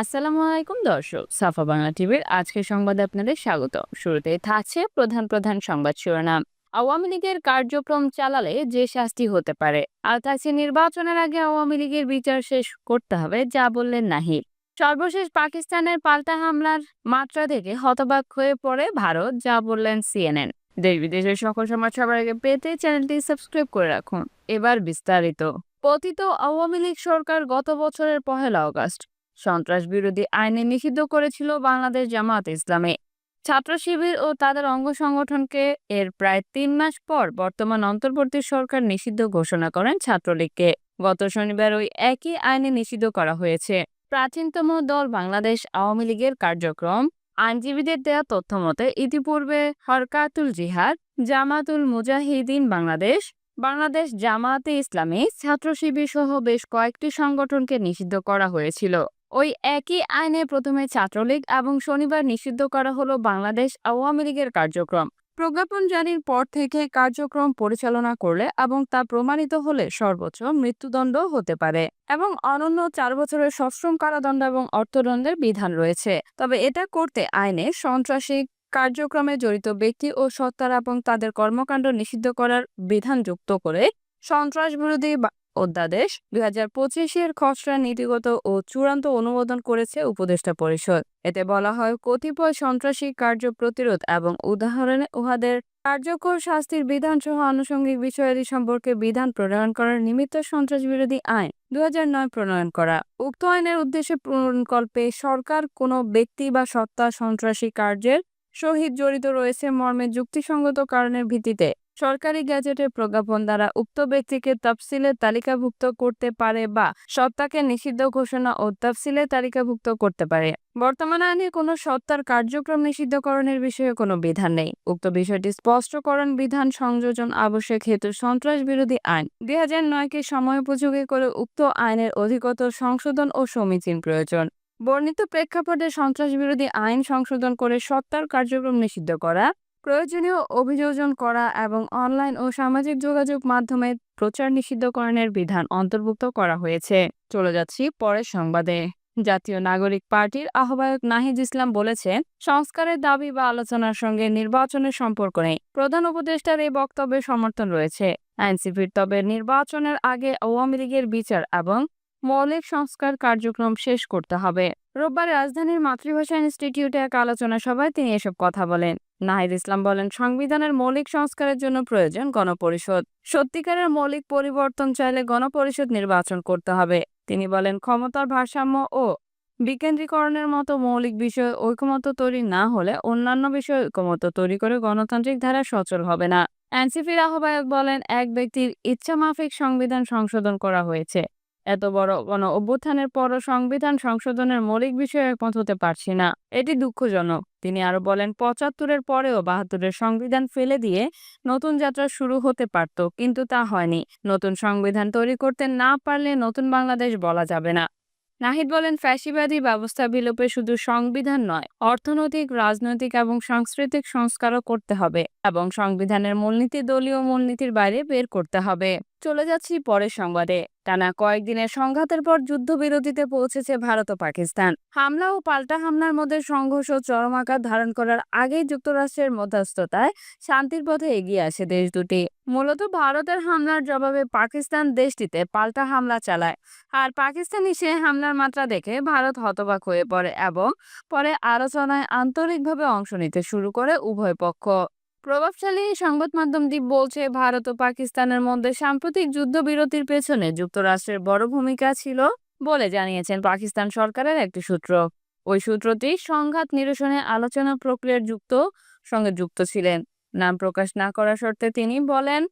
আসসালামু আলাইকুম দর্শক, সাফা বাংলা টিভির আজকের সংবাদে আপনাদের স্বাগত শুরুতে থাকছে প্রধান প্রধান সংবাদ শিরোনাম। আওয়ামী লীগের কার্যক্রম চালালে যে শাস্তি হতে পারে আর থাকছে নির্বাচনের আগে আওয়ামী লীগের বিচার শেষ করতে হবে, যা বললেন নাহিদ। সর্বশেষ পাকিস্তানের পাল্টা হামলার মাত্রা থেকে হতবাক হয়ে পড়ে ভারত, যা বললেন সিএনএন। দেশ বিদেশের সকল সমাজ সবার আগে পেতে চ্যানেলটি সাবস্ক্রাইব করে রাখুন। এবার বিস্তারিত। পতিত আওয়ামী লীগ সরকার গত বছরের পহেলা আগস্ট সন্ত্রাস বিরোধী আইনে নিষিদ্ধ করেছিল বাংলাদেশ জামাত ইসলামে। ছাত্র শিবির ও তাদের অঙ্গ সংগঠনকে এর প্রায় তিন মাস পর বর্তমান অন্তর্বর্তী সরকার নিষিদ্ধ ঘোষণা করেন ছাত্রলীগকে। গত শনিবার ওই একই আইনে নিষিদ্ধ করা হয়েছে। প্রাচীনতম দল বাংলাদেশ আওয়ামী লীগের কার্যক্রম, আইনজীবীদের দেয়া তথ্য মতে ইতিপূর্বে হরকাতুল জিহাদ, জামাতুল মুজাহিদিন বাংলাদেশ বাংলাদেশ জামায়াতে ইসলামী ছাত্র শিবির সহ বেশ কয়েকটি সংগঠনকে নিষিদ্ধ করা হয়েছিল। ওই একই আইনে প্রথমে ছাত্রলীগ এবং শনিবার নিষিদ্ধ করা হলো বাংলাদেশ আওয়ামী লীগের কার্যক্রম। প্রজ্ঞাপন জারির পর থেকে কার্যক্রম পরিচালনা করলে এবং তা প্রমাণিত হলে সর্বোচ্চ মৃত্যুদণ্ড হতে পারে এবং অনন্য চার বছরের সশ্রম কারাদণ্ড এবং অর্থদণ্ডের বিধান রয়েছে। তবে এটা করতে আইনে সন্ত্রাসী কার্যক্রমে জড়িত ব্যক্তি ও সত্তার এবং তাদের কর্মকাণ্ড নিষিদ্ধ করার বিধান যুক্ত করে সন্ত্রাস বিরোধী অধ্যাদেশ দুই হাজার পঁচিশের খসড়া নীতিগত ও চূড়ান্ত অনুমোদন করেছে উপদেষ্টা পরিষদ। এতে বলা হয়, কতিপয় সন্ত্রাসী কার্য প্রতিরোধ এবং উদাহরণে উহাদের কার্যকর শাস্তির বিধান সহ আনুষঙ্গিক বিষয়াদি সম্পর্কে বিধান প্রণয়ন করার নিমিত্ত সন্ত্রাস বিরোধী আইন দু নয় প্রণয়ন করা। উক্ত আইনের উদ্দেশ্যে পূরণকল্পে সরকার কোনো ব্যক্তি বা সত্তা সন্ত্রাসী কার্যের সহিত জড়িত রয়েছে মর্মে যুক্তিসঙ্গত কারণের ভিত্তিতে সরকারি গ্যাজেটের প্রজ্ঞাপন দ্বারা উক্ত ব্যক্তিকে তফসিলে তালিকাভুক্ত করতে পারে বা সত্তাকে নিষিদ্ধ ঘোষণা ও তফসিলে তালিকাভুক্ত করতে পারে। বর্তমান আইনে কোনো সত্তার কার্যক্রম নিষিদ্ধকরণের বিষয়ে কোনো বিধান নেই। উক্ত বিষয়টি স্পষ্টকরণ, বিধান সংযোজন, আবশ্যক হেতু, সন্ত্রাস বিরোধী আইন। দুই হাজার নয়কে সময়োপযোগী করে উক্ত আইনের অধিকতর সংশোধন ও সমীচীন প্রয়োজন। বর্ণিত প্রেক্ষাপটে সন্ত্রাস বিরোধী আইন সংশোধন করে সত্তার কার্যক্রম নিষিদ্ধ করা প্রয়োজনীয় অভিযোজন করা এবং অনলাইন ও সামাজিক যোগাযোগ মাধ্যমে প্রচার নিষিদ্ধকরণের বিধান অন্তর্ভুক্ত করা হয়েছে। চলে যাচ্ছি পরের সংবাদে। জাতীয় নাগরিক পার্টির আহ্বায়ক নাহিদ ইসলাম বলেছেন, সংস্কারের দাবি বা আলোচনার সঙ্গে নির্বাচনের সম্পর্ক নেই। প্রধান উপদেষ্টার এই বক্তব্যে সমর্থন রয়েছে। এনসিপির তবে নির্বাচনের আগে আওয়ামী লীগের বিচার এবং মৌলিক সংস্কার কার্যক্রম শেষ করতে হবে। রোববার রাজধানীর মাতৃভাষা ইনস্টিটিউটে এক আলোচনা সভায় তিনি এসব কথা বলেন। নাহিদ ইসলাম বলেন, সংবিধানের মৌলিক সংস্কারের জন্য প্রয়োজন গণপরিষদ। সত্যিকারের মৌলিক পরিবর্তন চাইলে গণপরিষদ নির্বাচন করতে হবে। তিনি বলেন, ক্ষমতার ভারসাম্য ও বিকেন্দ্রীকরণের মতো মৌলিক বিষয়ে ঐকমত্য তৈরি না হলে অন্যান্য বিষয়ে ঐকমত্য তৈরি করে গণতান্ত্রিক ধারা সচল হবে না। এনসিপির আহ্বায়ক বলেন, এক ব্যক্তির ইচ্ছামাফিক সংবিধান সংশোধন করা হয়েছে। এত বড় গণ অভ্যুত্থানের পরও সংবিধান সংশোধনের মৌলিক বিষয়ে একমত হতে পারছি না। এটি দুঃখজনক। তিনি আরও বলেন, পঁচাত্তরের পরেও বাহাত্তরের সংবিধান ফেলে দিয়ে নতুন যাত্রা শুরু হতে পারত, কিন্তু তা হয়নি। নতুন সংবিধান তৈরি করতে না পারলে নতুন বাংলাদেশ বলা যাবে না। নাহিদ বলেন, ফ্যাসিবাদী ব্যবস্থা বিলোপে শুধু সংবিধান নয়, অর্থনৈতিক, রাজনৈতিক এবং সাংস্কৃতিক সংস্কারও করতে হবে এবং সংবিধানের মূলনীতি দলীয় মূলনীতির বাইরে বের করতে হবে। চলে যাচ্ছি পরের সংবাদে। টানা কয়েকদিনের সংঘাতের পর যুদ্ধবিরতিতে পৌঁছেছে ভারত ও পাকিস্তান। হামলা ও পাল্টা হামলার মধ্যে সংঘর্ষ চরম আকার ধারণ করার আগেই যুক্তরাষ্ট্রের মধ্যস্থতায় শান্তির পথে এগিয়ে আসে দেশ দুটি। মূলত ভারতের হামলার জবাবে পাকিস্তান দেশটিতে পাল্টা হামলা চালায়। আর পাকিস্তানি সে হামলার মাত্রা দেখে ভারত হতবাক হয়ে পড়ে এবং পরে আলোচনায় আন্তরিকভাবে অংশ নিতে শুরু করে উভয় পক্ষ। প্রভাবশালী সংবাদ মাধ্যমটি বলছে, ভারত ও পাকিস্তানের মধ্যে সাম্প্রতিক যুদ্ধবিরতির পেছনে যুক্তরাষ্ট্রের বড় ভূমিকা ছিল বলে জানিয়েছেন পাকিস্তান সরকারের একটি সূত্র। ওই সূত্রটি সংঘাত নিরসনে আলোচনা প্রক্রিয়ার যুক্ত, সঙ্গে যুক্ত ছিলেন। নাম প্রকাশ না করা শর্তে তিনি বলেন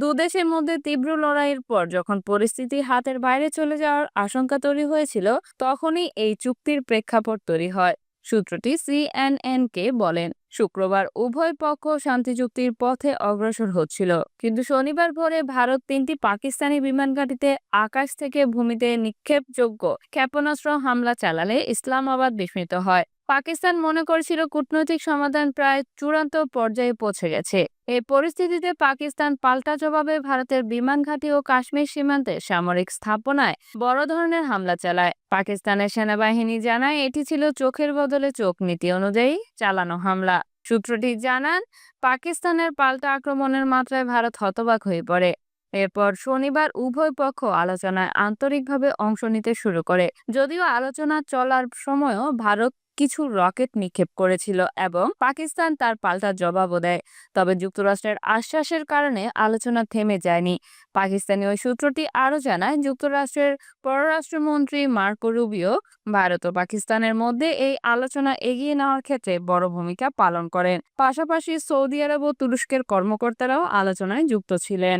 দুদেশের মধ্যে তীব্র লড়াইয়ের পর যখন পরিস্থিতি হাতের বাইরে চলে যাওয়ার আশঙ্কা তৈরি হয়েছিল, তখনই এই চুক্তির প্রেক্ষাপট তৈরি হয়। সূত্রটি সিএনএন কে বলেন, শুক্রবার উভয় পক্ষ শান্তি চুক্তির পথে অগ্রসর হচ্ছিল। কিন্তু শনিবার ভোরে ভারত তিনটি পাকিস্তানি বিমান ঘাঁটিতে আকাশ থেকে ভূমিতে নিক্ষেপযোগ্য ক্ষেপণাস্ত্র হামলা চালালে ইসলামাবাদ বিস্মিত হয়। পাকিস্তান মনে করেছিল কূটনৈতিক সমাধান প্রায় চূড়ান্ত পর্যায়ে পৌঁছে গেছে। এই পরিস্থিতিতে পাকিস্তান পাল্টা জবাবে ভারতের বিমান ঘাঁটি ও কাশ্মীর সীমান্তে সামরিক স্থাপনায় বড় ধরনের হামলা চালায়। পাকিস্তানের সেনাবাহিনী জানায় এটি ছিল চোখের বদলে চোখ নীতি অনুযায়ী চালানো হামলা। সূত্রটি জানান, পাকিস্তানের পাল্টা আক্রমণের মাত্রায় ভারত হতবাক হয়ে পড়ে। এরপর শনিবার উভয় পক্ষ আলোচনায় আন্তরিকভাবে অংশ নিতে শুরু করে। যদিও আলোচনা চলার সময়ও ভারত কিছু রকেট নিক্ষেপ করেছিল এবং পাকিস্তান তার পাল্টা জবাবও দেয়। তবে যুক্তরাষ্ট্রের আশ্বাসের কারণে আলোচনা থেমে যায়নি। পাকিস্তানি ওই সূত্রটি আরও জানায়, যুক্তরাষ্ট্রের পররাষ্ট্রমন্ত্রী মার্কো রুবিও ভারত ও পাকিস্তানের মধ্যে এই আলোচনা এগিয়ে নেওয়ার ক্ষেত্রে বড় ভূমিকা পালন করেন। পাশাপাশি সৌদি আরব ও তুরস্কের কর্মকর্তারাও আলোচনায় যুক্ত ছিলেন।